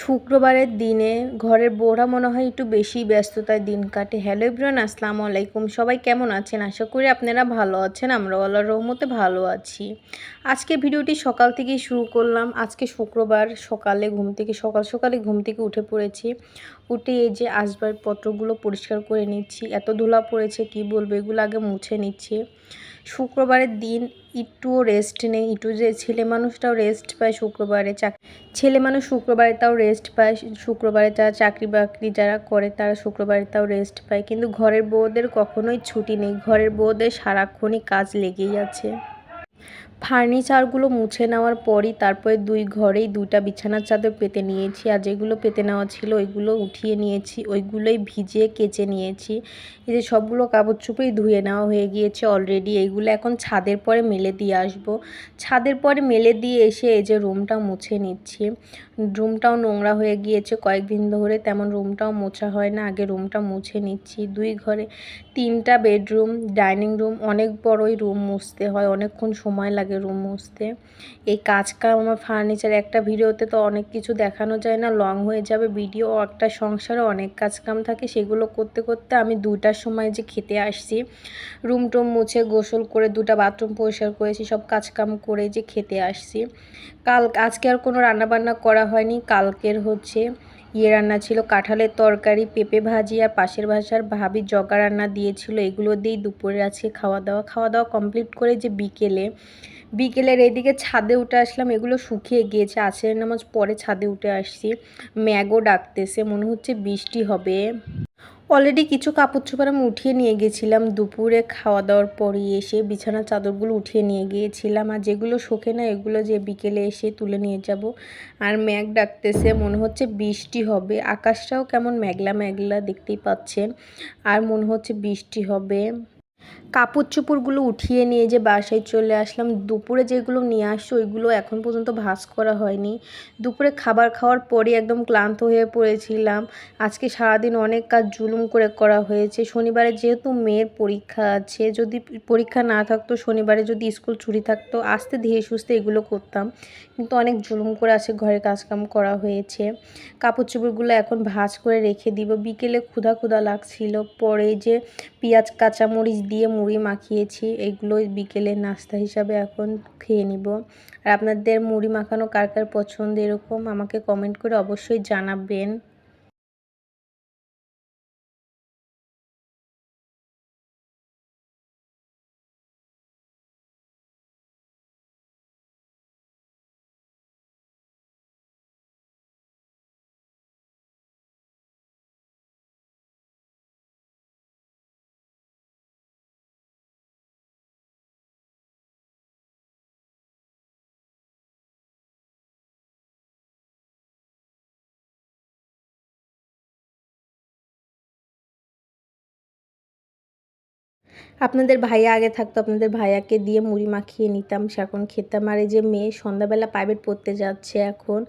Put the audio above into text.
শুক্রবারের দিনে ঘরের বউরা মনে হয় একটু বেশি ব্যস্ততায় দিন কাটে। হ্যালো ইব্রান আসসালামু আলাইকুম। সবাই কেমন আছেন? আশা করি আপনারা ভালো আছেন। আমরা আল্লাহর রহমতে ভালো আছি। আজকে ভিডিওটি সকাল থেকেই শুরু করলাম। আজকে শুক্রবার সকালে ঘুম থেকে, সকাল সকালে ঘুম থেকে উঠে পড়েছি। উঠে এই যে আসবাবপত্রগুলো পরিষ্কার করে নিচ্ছি। এত ধুলা পড়েছে, কি বলব? এগুলো আগে মুছে নিচ্ছি। শুক্রবারের দিন একটুও রেস্ট নেই। একটু যে ছেলে মানুষটাও রেস্ট পায় শুক্রবারে চাক ছেলে মানুষ শুক্রবারে তাও রেস্ট পায়। শুক্রবারে যারা চাকরি বাকরি যারা করে তারা শুক্রবারে তাও রেস্ট পায়। কিন্তু ঘরের বউদের কখনোই ছুটি নেই। ঘরের বউদের সারাক্ষণই কাজ লেগেই আছে। ফার্নিচারগুলো মুছে নেওয়ার পরই তারপরে দুই ঘরেই দুইটা বিছানার চাদর পেতে নিয়েছি আর যেগুলো পেতে নেওয়া ছিল ওইগুলো উঠিয়ে নিয়েছি, ওইগুলোই ভিজিয়ে কেচে নিয়েছি। এই যে সবগুলো কাপড় চোপড়ই ধুয়ে নেওয়া হয়ে গিয়েছে অলরেডি এইগুলো এখন ছাদের পরে মেলে দিয়ে আসব। ছাদের পরে মেলে দিয়ে এসে এই যে রুমটা মুছে নিচ্ছি। রুমটাও নোংরা হয়ে গিয়েছে, কয়েকদিন ধরে তেমন রুমটাও মোছা হয় না, আগে রুমটা মুছে নিচ্ছি। দুই ঘরে তিনটা বেডরুম ডাইনিং রুম অনেক বড়ই রুম মুছতে হয়, অনেকক্ষণ সময় লাগে রুম মুছতে। এই কাজ কাম, আমার ফার্নিচার একটা ভিডিওতে তো অনেক কিছু দেখানো যায় না লং হয়ে যাবে ভিডিও একটা সংসারে অনেক কাজ কাম থাকে, সেগুলো করতে করতে আমি দুটার সময় যে খেতে আসছি রুম টুম মুছে গোসল করে দুটা বাথরুম পরিষ্কার করেছি, সব কাজ কাম করে যে খেতে আসছি। কাল, আজকে আর কোনো রান্নাবান্না করা হয়নি, কালকের হচ্ছে ইয়ে রান্না ছিল, কাঁঠালের তরকারি, পেঁপে ভাজি আর পাশের ভাষার ভাবি জগা রান্না দিয়েছিল। এগুলো দিয়েই দুপুরে আজকে খাওয়া দাওয়া। খাওয়া দাওয়া কমপ্লিট করে যে বিকেলে, বিকেলের এদিকে ছাদে উঠে আসলাম। এগুলো শুকিয়ে গিয়েছে। আছের নামাজ পরে ছাদে উঠে আসছি। ম্যাগও ডাকতেছে। মনে হচ্ছে বৃষ্টি হবে। অলরেডি কিছু কাপড় চোপড় আমি উঠিয়ে নিয়ে গেছিলাম। দুপুরে খাওয়া দাওয়ার পরে এসে বিছানার চাদরগুলো উঠিয়ে নিয়ে গিয়েছিলাম। আর যেগুলো শোকে না, এগুলো যে বিকেলে এসে তুলে নিয়ে যাব। আর ম্যাগ ডাকতেছে, মনে হচ্ছে বৃষ্টি হবে। আকাশটাও কেমন মেঘলা মেঘলা দেখতেই পাচ্ছেন। আর মনে হচ্ছে বৃষ্টি হবে। কাপড় চোপড়গুলো উঠিয়ে নিয়ে যে বাসায় চলে আসলাম, দুপুরে যেগুলো নিয়ে আসছো ওইগুলো এখন পর্যন্ত ভাজ করা হয়নি। দুপুরে খাবার খাওয়ার পরে একদম ক্লান্ত হয়ে পড়েছিলাম। আজকে সারাদিন অনেক কাজ জুলুম করে করা হয়েছে। শনিবারে যেহেতু মেয়ের পরীক্ষা আছে, যদি পরীক্ষা না থাকতো, শনিবারে যদি স্কুল ছুটি থাকতো, আস্তে ধীরে সুস্থে এগুলো করতাম। কিন্তু অনেক জুলুম করে আসে ঘরে কাজকাম করা হয়েছে। কাপড় চোপড়গুলো এখন ভাজ করে রেখে দিব। বিকেলে ক্ষুধা ক্ষুধা লাগছিল। পরে যে পেঁয়াজ, কাঁচামরিচ দিয়ে মুড়ি মাখিয়েছি এগুলো বিকেলে নাস্তা হিসাবে এখন খেয়ে নিব। আর আপনাদের মুড়ি মাখানো কার কার পছন্দ এরকম আমাকে কমেন্ট করে অবশ্যই জানাবেন। আপনাদের ভাইয়া আগে থাকতো, আপনাদের ভাইয়াকে দিয়ে মুড়ি মাখিয়ে নিতাম সে এখন খেতাম। আর এই যে মেয়ে সন্ধ্যাবেলা প্রাইভেট পড়তে যাচ্ছে এখন